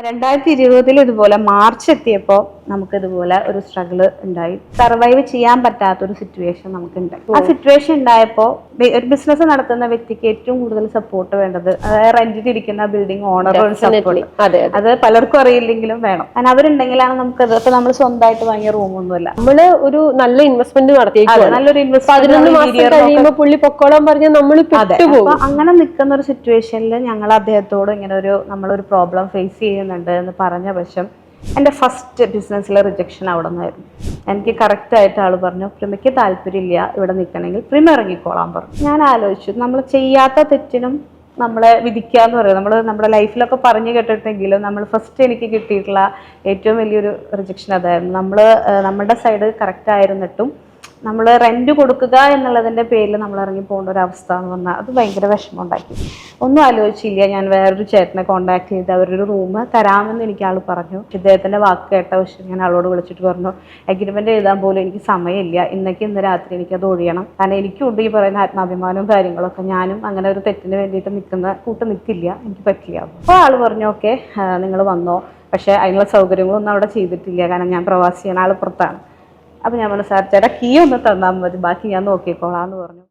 രണ്ടായിരത്തി ഇരുപതിൽ ഇതുപോലെ മാർച്ച് എത്തിയപ്പോൾ നമുക്ക് ഇതുപോലെ ഒരു സ്ട്രഗിൾ ഉണ്ടായി. സർവൈവ് ചെയ്യാൻ പറ്റാത്ത ഒരു സിറ്റുവേഷൻ നമുക്ക് ഉണ്ടായി ആ സിറ്റുവേഷൻ ഉണ്ടായപ്പോൾ ഒരു ബിസിനസ് നടത്തുന്ന വ്യക്തിക്ക് ഏറ്റവും കൂടുതൽ സപ്പോർട്ട് വേണ്ടത് അതായത് റെന്റിട്ടിരിക്കുന്ന ബിൽഡിംഗ് ഓണറും സപ്പോർട്ട് അതെ പലർക്കും അറിയില്ലെങ്കിലും വേണം. കാരണം അവരുണ്ടെങ്കിലാണ് നമുക്കത് ഇപ്പൊ നമ്മൾ സ്വന്തമായിട്ട് വാങ്ങിയ റൂമൊന്നുമല്ല നമ്മൾ ഒരു നല്ല ഇൻവെസ്റ്റ്മെന്റ് നടത്തി നല്ലൊരു ഇൻവെസ്റ്റ്മെന്റ് പുള്ളി പൊക്കോളാൻ പറഞ്ഞാൽ നമ്മൾ അങ്ങനെ നിൽക്കുന്ന ഒരു സിറ്റുവേഷനിൽ ഞങ്ങൾ അദ്ദേഹത്തോട് ഇങ്ങനെ ഒരു നമ്മളൊരു പ്രോബ്ലം ഫേസ് ചെയ്യുന്നുണ്ട് എന്ന് പറഞ്ഞ പക്ഷം എന്റെ ഫസ്റ്റ് ബിസിനസ്സിലെ റിജക്ഷൻ അവിടെ നിന്നായിരുന്നു എനിക്ക് കറക്റ്റായിട്ട് ആൾ പറഞ്ഞു പ്രിമയ്ക്ക് താല്പര്യമില്ല ഇവിടെ നിൽക്കണമെങ്കിൽ പ്രിമ ഇറങ്ങിക്കോളാൻ പറഞ്ഞു. ഞാൻ ആലോചിച്ചു നമ്മൾ ചെയ്യാത്ത തെറ്റിനും നമ്മളെ വിധിക്കുക എന്ന് പറയുന്നത് നമ്മൾ നമ്മുടെ ലൈഫിലൊക്കെ പറഞ്ഞു കേട്ടിട്ടെങ്കിലും നമ്മൾ ഫസ്റ്റ് എനിക്ക് കിട്ടിയിട്ടുള്ള ഏറ്റവും വലിയൊരു റിജക്ഷൻ അതായിരുന്നു. നമ്മൾ നമ്മുടെ സൈഡ് കറക്റ്റ് ആയിരുന്നിട്ടും നമ്മൾ റെന്റ് കൊടുക്കുക എന്നുള്ളതിന്റെ പേരിൽ നമ്മൾ ഇറങ്ങി പോകേണ്ട ഒരു അവസ്ഥ എന്ന് പറഞ്ഞാൽ അത് ഭയങ്കര വിഷമം ഉണ്ടാക്കി ഒന്നും ആലോചിച്ചില്ല. ഞാൻ വേറൊരു ചേട്ടനെ കോൺടാക്ട് ചെയ്ത് അവരൊരു റൂം തരാമെന്ന് എനിക്ക് ആൾ പറഞ്ഞു. ഇദ്ദേഹത്തിന്റെ വാക്ക് കേട്ട പക്ഷേ ഞാൻ ആളോട് വിളിച്ചിട്ട് പറഞ്ഞു അഗ്രിമെന്റ് എഴുതാൻ പോലും എനിക്ക് സമയമില്ല. ഇന്നേക്ക് ഇന്ന് രാത്രി എനിക്കത് ഒഴിയണം. കാരണം എനിക്കുണ്ട് ഈ പറയുന്ന ആത്മാഭിമാനവും കാര്യങ്ങളൊക്കെ. ഞാനും അങ്ങനെ ഒരു തെറ്റിന് വേണ്ടിയിട്ട് നിൽക്കുന്ന കൂട്ട് നിൽക്കില്ല എനിക്ക് പറ്റില്ല. അപ്പോൾ ആൾ പറഞ്ഞു ഓക്കെ നിങ്ങൾ വന്നോ. പക്ഷേ അതിനുള്ള സൗകര്യങ്ങളൊന്നും അവിടെ ചെയ്തിട്ടില്ല. കാരണം ഞാൻ പ്രവാസിയാണ് ആൾ പുറത്താണ്. അപ്പൊ ഞാൻ പറഞ്ഞു സാർ ചേട്ടാ കീ ഒന്ന് തന്നാൽ മതി. ബാക്കി ഞാൻ നോക്കിക്കോളാം എന്ന് പറഞ്ഞു.